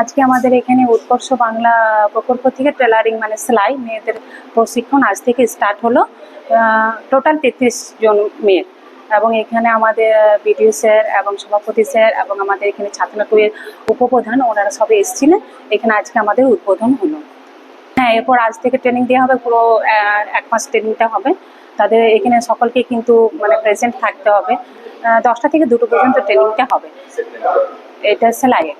আজকে আমাদের এখানে উৎকর্ষ বাংলা প্রকল্প থেকে টেলারিং মানে সেলাই, মেয়েদের প্রশিক্ষণ আজ থেকে স্টার্ট হলো টোটাল তেত্রিশ জন মেয়ের এবং এখানে আমাদের বিডিও স্যার এবং সভাপতি স্যার এবং আমাদের এখানে ছাত্রনাটুয়ের উপপ্রধান, ওনারা সবাই এসেছিলেন। এখানে আজকে আমাদের উদ্বোধন হলো। হ্যাঁ এরপর আজ থেকে ট্রেনিং দেওয়া হবে, পুরো এক মাস ট্রেনিংটা হবে। তাদের এখানে সকলকে কিন্তু মানে প্রেজেন্ট থাকতে হবে। দশটা থেকে দুটো পর্যন্ত ট্রেনিংটা হবে। এটা সেলাইয়ের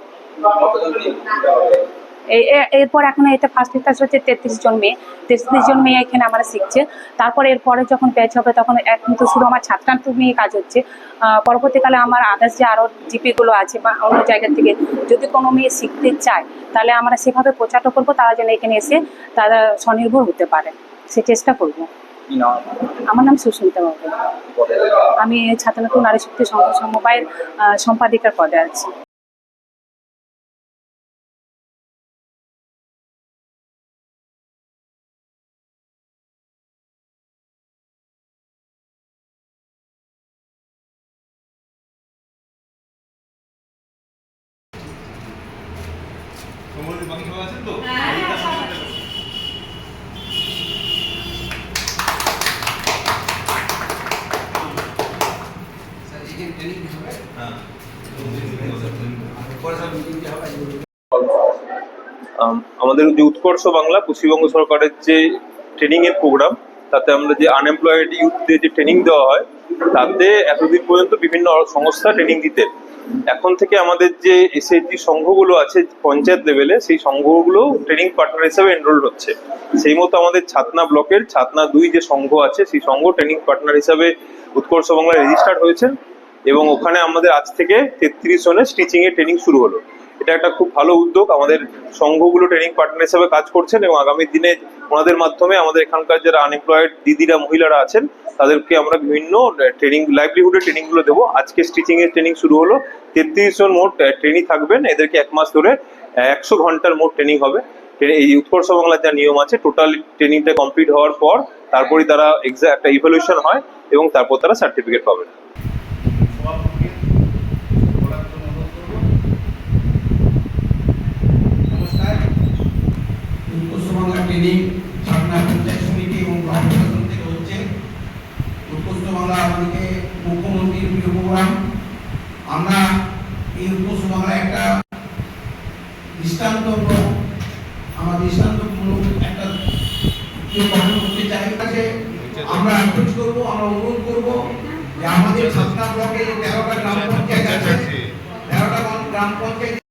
এরপর এখন এটা ফার্স্ট ক্লাস হচ্ছে তেত্রিশ জন মেয়ে। তেত্রিশ জন মেয়ে এখানে আমরা শিখছে। তারপর এরপরে যখন ব্যাচ হবে তখন এখন তো শুধু আমার ছাত্রান্ত নিয়ে কাজ হচ্ছে। পরবর্তীকালে আমার আদার্স যে আরও জিপিগুলো আছে বা অন্য জায়গা থেকে যদি কোনো মেয়ে শিখতে চায় তাহলে আমরা সেভাবে প্রচারটা করব তারা যেন এখানে এসে তারা স্বনির্ভর হতে পারে। সে চেষ্টা করব। আমার নাম সুস্মিতা বাবু আমি ছাত্রনাট্য নারী শক্তি সংঘ সমবায়ের সম্পাদিকার পদে আছি। তোমার বাকি সবাই আছেন তো? হ্যাঁ আমাদের যে উৎকর্ষ বাংলা পশ্চিমবঙ্গ সরকারের যে ট্রেনিং এর প্রোগ্রাম তাতে আমরা যে আনএমপ্লয়েড ইউথদের যে ট্রেনিং দেওয়া হয় তাতে এতদিন পর্যন্ত বিভিন্ন সংস্থা ট্রেনিং দিতেন। এখন থেকে আমাদের যে এসএইচজি সংঘগুলো আছে পঞ্চায়েত লেভেলে সেই সংঘগুলো ট্রেনিং পার্টনার হিসেবে এনরোল হচ্ছে। সেই মতো আমাদের ছাতনা ব্লকের ছাতনা দুই যে সংঘ আছে, সেই সংঘ ট্রেনিং পার্টনার হিসাবে উৎকর্ষ বাংলা রেজিস্টার্ড হয়েছে এবং ওখানে আমাদের আজ থেকে তেত্রিশ জনের স্টিচিং এর ট্রেনিং শুরু হলো। এটা একটা খুব ভালো উদ্যোগ। আমাদের সংঘগুলো ট্রেনিং পার্টনার হিসেবে কাজ করছেন এবং আগামী দিনে ওনাদের মাধ্যমে আমাদের এখানকার যারা আনএমপ্লয়েড দিদিরা, মহিলারা আছেন, তাদেরকে আমরা বিভিন্ন ট্রেনিং লাইভলিহুডের ট্রেনিংগুলো দেবো। আজকে স্টিচিং এর ট্রেনিং শুরু হলো। তেত্রিশ জন মোট ট্রেনিং থাকবেন। এদেরকে এক মাস ধরে একশো ঘণ্টার মোট ট্রেনিং হবে। এই উৎকর্ষ বাংলার যা নিয়ম আছে টোটাল ট্রেনিংটা কমপ্লিট হওয়ার পর তারপরে তারা একটা ইভলিউশন হয় এবং তারপর তারা সার্টিফিকেট পাবেন সভাপতিকে বলার জন্য অনুরোধ করব নমস্কার উৎকর্ষ বাংলা ট্রেনিং সাতনা পঞ্চায়েত সমিতি এবং ব্লক প্রশাসন থেকে হচ্ছে উৎকর্ষ আমাদেরকে মুখ্যমন্ত্রীর প্রিয় প্রোগ্রাম আমরা এই বাংলা একটা দৃষ্টান্ত আমার দৃষ্টান্তমূলক একটা আমরা অ্যাপ্রোচ করব, আমরা অনুরোধ করব যে আমাদের সাতনা ব্লকে তেরোটা গ্রাম পঞ্চায়েত আছে। তেরোটা গ্রাম পঞ্চায়েত